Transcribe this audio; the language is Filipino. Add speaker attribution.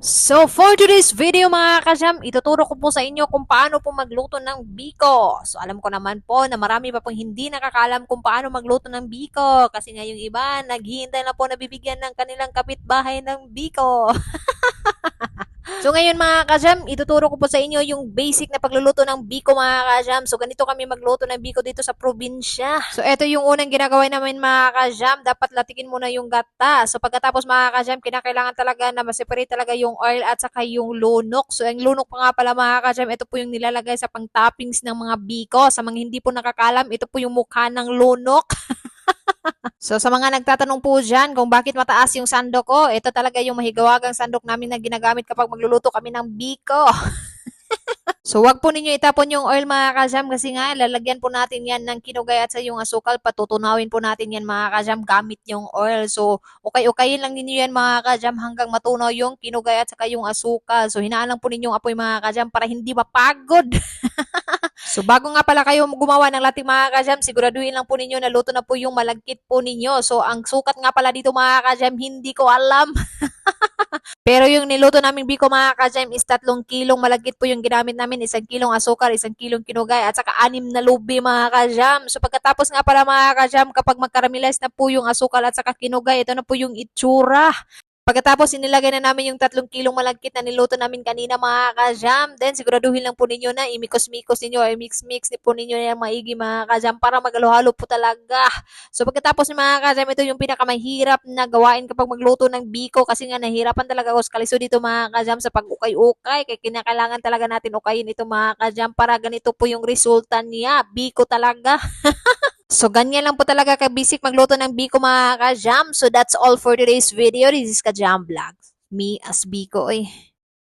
Speaker 1: So for today's video mga kajam, ituturo ko po sa inyo kung paano po magluto ng biko. So alam ko naman po na marami pa pong hindi nakakalam kung paano magluto ng biko. Kasi nga yung iba, naghihintay na po na bibigyan ng kanilang kapitbahay ng biko. So ngayon mga kajam, ituturo ko po sa inyo yung basic na pagluluto ng biko mga kajam. So ganito kami magluto ng biko dito sa probinsya. So ito yung unang ginagawa namin mga kajam. Dapat latikin muna yung gata. So pagkatapos mga kajam, kinakailangan talaga na maseparate talaga yung oil at saka yung lunok. So ang lunok pa nga pala mga kajam, ito po yung nilalagay sa pang toppings ng mga biko. Sa mga hindi po nakakalam, ito po yung mukha ng lunok. So sa mga nagtatanong po dyan kung bakit mataas yung sandok ko, ito talaga yung mahigawagang sandok namin na ginagamit kapag magluluto kami ng biko. so wag po ninyo itapon yung oil mga kajam kasi nga lalagyan po natin yan ng kinugay at sa yung asukal. Patutunawin po natin yan mga kajam gamit yung oil. So ukay-ukayin lang ninyo yan mga kajam hanggang matunaw yung kinugay at saka yung asukal. So hinaan lang po ninyong apoy mga kajam para hindi mapagod. So bago nga pala kayo gumawa ng lating mga kajam, siguraduhin lang po ninyo na luto na po yung malagkit po ninyo. So ang sukat nga pala dito mga kajam, hindi ko alam. Pero yung niluto naming biko mga kajam is tatlong kilong malagkit po yung ginamit namin. Isang kilong asukal, isang kilong kinugay, at saka anim na lubi mga kajam. So pagkatapos nga pala mga kajam, kapag magkaramelize na po yung asukal at saka kinugay, ito na po yung itsura. Pagkatapos inilagay na namin yung tatlong kilong malagkit na niluto namin kanina mga kajam. Then siguraduhin lang po ninyo na imikos-mikos ninyo ay mix-mix po ninyo na maigi mga kajam para magalo-halo po talaga. So pagkatapos mga kajam, ito yung pinakamahirap na gawain kapag magluto ng biko kasi nga nahirapan talaga ako kaliso dito mga kajam sa pag-ukay-ukay. Kaya kinakailangan talaga natin ukayin ito mga kajam para ganito po yung resulta niya. Biko talaga. So, ganyan lang po talaga ka-basic magluto ng Biko mga ka-jam. So, that's all for today's video. This is ka-jam vlog. Me as Biko, eh.